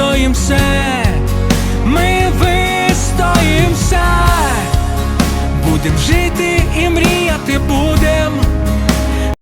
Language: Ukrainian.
вистоїмся, ми все, будем жити і мріяти.